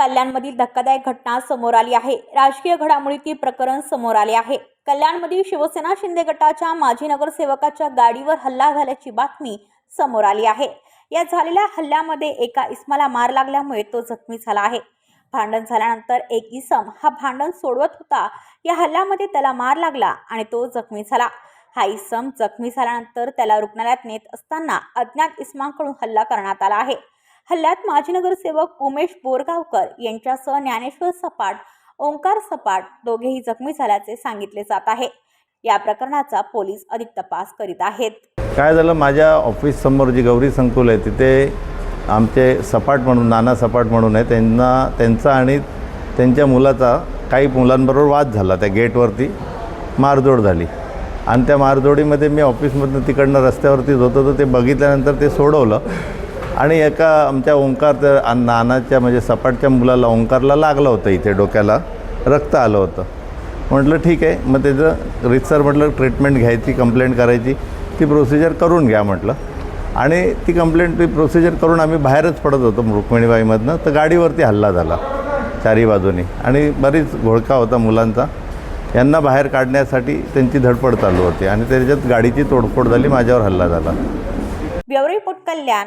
कल्याणमधील धक्कादायक घटना समोर आली आहे. राजकीय घडामोडीतील प्रकरण समोर आले आहे. कल्याणमधील शिवसेना शिंदे गटाच्या माजी नगरसेवकाच्या गाडीवर हल्ला झाल्याची बातमी समोर आली आहे. या झालेल्या हल्ल्यामध्ये एका इस्माला मार लागल्यामुळे तो जखमी झाला आहे. भांडण झाल्यानंतर एक इसम हा भांडण सोडवत होता. या हल्ल्यामध्ये त्याला मार लागला आणि तो जखमी झाला. हा इसम जखमी झाल्यानंतर त्याला रुग्णालयात नेत असताना अज्ञात इस्माकडून हल्ला करण्यात आला आहे. हल्ल्यात माजी नगरसेवक उमेश बोरगावकर यांच्यासह ज्ञानेश्वर सपाट ओंकार सपाट दोघेही जखमी झाल्याचे सांगितले जात आहे. या प्रकरणाचा पोलीस अधिक तपास करीत आहेत. काय झालं? माझ्या ऑफिस समोर जी गौरी संकुल आहे तिथे आमचे सपाट म्हणून नाना सपाट म्हणून आहे त्यांना त्यांचा आणि त्यांच्या मुलाचा काही मुलांबरोबर वाद झाला. त्या गेटवरती मारजोड झाली. आणि त्या मारजोडीमध्ये मी ऑफिसमधनं तिकडनं रस्त्यावरतीच होतो तर ते बघितल्यानंतर ते सोडवलं. आणि एका आमच्या ओंकार त्या नानाच्या म्हणजे सपाटच्या मुलाला ओंकारला लागलं होतं इथे डोक्याला. रक्त आलं होतं. म्हटलं ठीक आहे. मग त्याचं रितसर म्हटलं ट्रीटमेंट घ्यायची कंप्लेंट करायची ती प्रोसिजर करून घ्या म्हटलं. आणि ती कंप्लेंट ती प्रोसिजर करून आम्ही बाहेरच पडत होतो रुक्मिणीबाईमधनं. तर गाडीवरती हल्ला झाला चारी बाजूनी. आणि बरीच घोळका होता मुलांचा. यांना बाहेर काढण्यासाठी त्यांची धडपड चालू होती आणि त्याच्यात गाडीची तोडफोड झाली माझ्यावर हल्ला झाला. ब्युरो रिपोर्ट कल्याण.